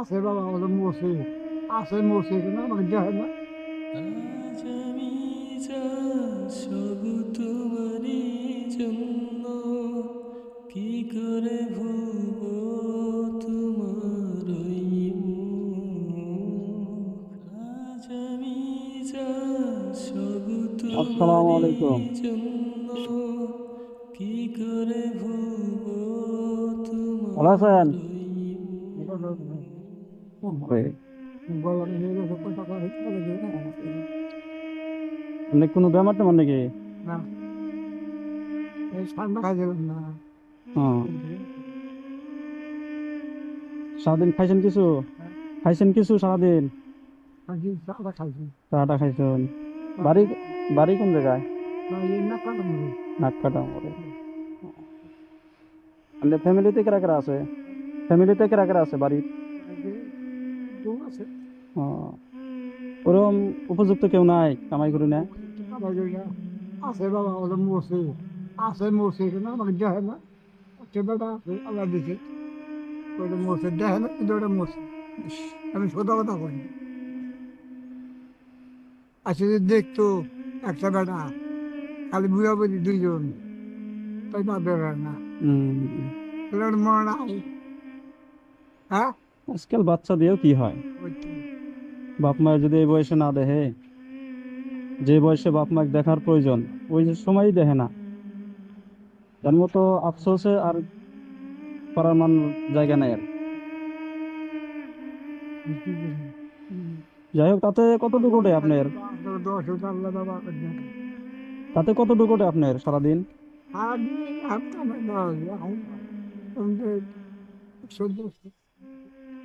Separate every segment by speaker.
Speaker 1: আছে বাবা ওদের মরছে আছে মরছে কিন্তু আমাকে দেখে না।
Speaker 2: আজ আমি যা সব তোমারই জন্য কি করে ভুব তোমার
Speaker 3: আসসালামু আলাইকুম।
Speaker 2: কি করে ভুব
Speaker 3: ভালো
Speaker 2: তোমার
Speaker 3: আছেন। অনেক কোনো বেমার টেমার নাকি?
Speaker 1: না। এই ঠান্ডা খাই গেলাম না।
Speaker 3: হ্যাঁ সারাদিন খাইছেন কিছু? খাইছেন কিছু সারাদিন?
Speaker 1: চাটা
Speaker 3: খাইছেন। বাড়ি বাড়ি কোন জায়গায়?
Speaker 1: না এই না কাটা মরে
Speaker 3: ফ্যামিলিতে কেরা কেরা আছে? ফ্যামিলিতে কেরা কেরা আছে বাড়ি
Speaker 1: আছে।
Speaker 3: ওরকম উপযুক্ত কেউ নাই কামাই করি না
Speaker 1: আছে বাবা ওদের মরছে। আছে মরছে কিন্তু আমাকে দেখে না। আছে আল্লাহ দিছে। ওটা মরছে দেখে না কিন্তু ওটা মরছে। আমি সোজা কথা করি আচ্ছা যে দেখতো একটা বেটা খালি বুড়া বুড়ি দুইজন তাই না বেড়ায় না। মনে নাই। হ্যাঁ?
Speaker 3: আজকাল বাচ্চা দিয়েও কি হয়? বাপ মায়ের যদি এই বয়সে না দেখে, যে বয়সে বাপ মাকে দেখার প্রয়োজন, ওই সময়ই দেখে না। তার মতো আফসোসে আর করার মান জায়গা নেই আর। যাই হোক, তাতে কতটুকু ওঠে আপনার? তাতে কতটুকু ওঠে আপনার সারাদিন?
Speaker 1: আর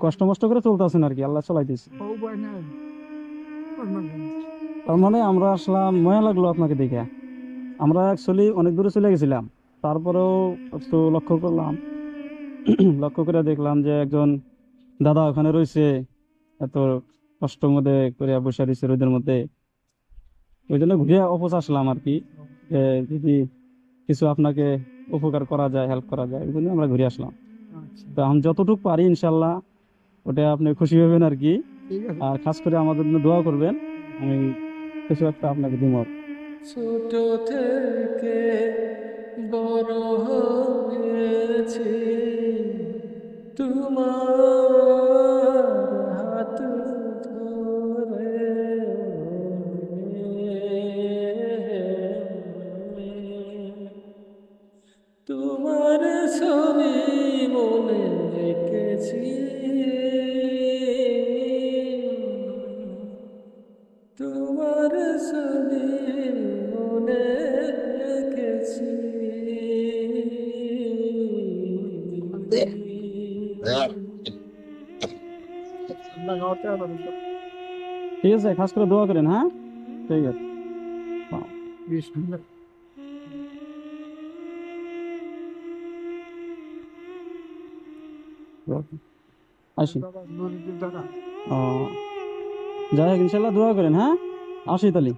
Speaker 3: কষ্ট মষ্ট করে চলতেছেন আর কি, আল্লাহ চলাইতেছে। তার মানে আমরা আসলাম ময়া লাগল আপনাকে দেখে। আমরা অ্যাকচুয়ালি অনেক দূরে চলে গেছিলাম, তারপরেও একটু লক্ষ্য করলাম। লক্ষ্য করে দেখলাম যে একজন দাদা ওখানে রয়েছে, এত কষ্ট মধ্যে করে বসে রয়েছে রোদের মধ্যে। ওই জন্য ঘুরে অপোজ আসলাম আর কি যদি কিছু আপনাকে উপকার করা যায় হেল্প করা যায় ওই জন্য আমরা ঘুরে আসলাম।
Speaker 1: আচ্ছা।
Speaker 3: তো আমি যতটুকু পারি ইনশাল্লাহ ওটা আপনি খুশি হবেন আর কি। আর খাস করে আমাদের জন্য দোয়া করবেন আমি কিছু একটা আপনাকে দিব।
Speaker 2: ছোট থেকে বড় হয়েছি তোমার তোমার ছবি মনে রেখেছি।
Speaker 3: ঠিক আছে খাস করে দোয়া করেন হ্যাঁ? ঠিক আছে। আসি। ও যাই হোক ইনশাল্লাহ দোয়া করেন হ্যাঁ? আসি তালি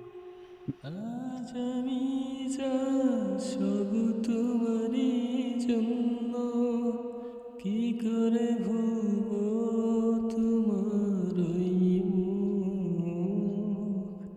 Speaker 2: কি করে ভুব